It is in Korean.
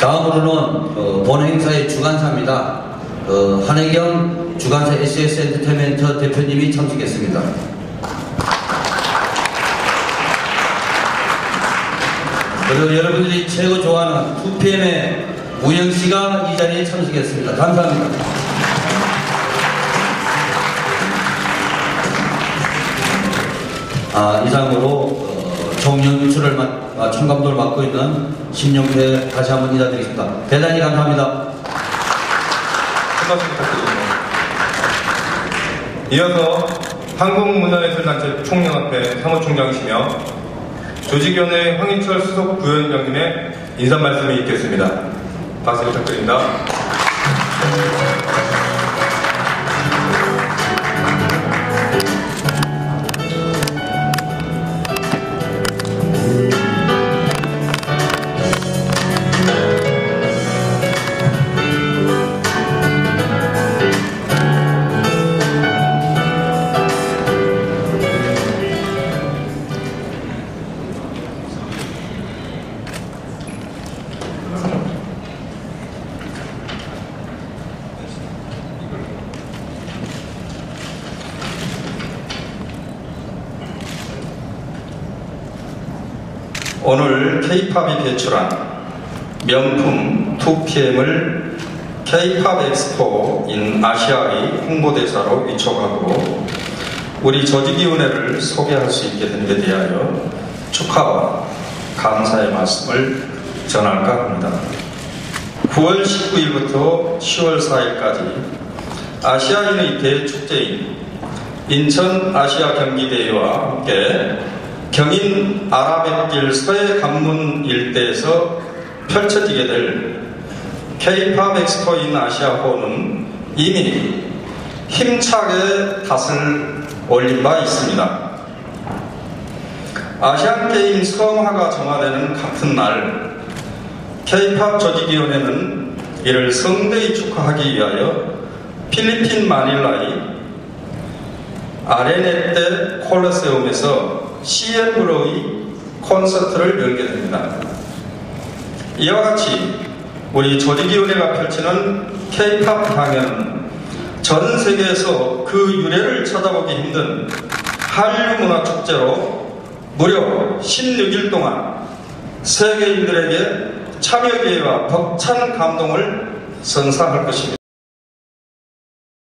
다음으로는 어, 본 행사의 주관사입니다. 어, 한혜경 주관사 SS 엔터테인먼트 대표님이 참석했습니다. 그리고 여러분들이 최고 좋아하는 2PM의 우영 씨가 이 자리에 참석했습니다. 감사합니다. 아, 이상으로 어, 총 연출을 맡, 아, 총감독을 맡고 있는 신용태 다시 한번 인사드리겠습니다. 대단히 감사합니다. 이어서 한국문화예술단체 총연합회 사무총장이시며 조직위원회 황인철 수석 부위원장님의 인사 말씀이 있겠습니다. 박수 부탁드립니다. 오늘 K-팝이 배출한 명품 2PM을 K-팝 엑스포인 아시아의 홍보대사로 위촉하고 우리 조직위원회를 소개할 수 있게 된 데 대하여 축하와 감사의 말씀을 전할까 합니다. 9월 19일부터 10월 4일까지 아시아인의 대축제인 인천 아시아 경기대회와 함께 경인 아라뱃길 서해 관문 일대에서 펼쳐지게 될 K-팝 엑스포인 아시아호는 이미 힘차게 닷을 올린 바 있습니다. 아시안게임 성화가 정화되는 같은 날 K-팝 조직위원회는 이를 성대히 축하하기 위하여 필리핀 마닐라의 아레네 때 콜로세움에서 CF로의 콘서트를 열게 됩니다. 이와 같이 우리 조직위원회가 펼치는 K-팝 강연은 전 세계에서 그 유래를 찾아보기 힘든 한류 문화 축제로 무려 16일 동안 세계인들에게 참여 기회와 벅찬 감동을 선사할 것입니다.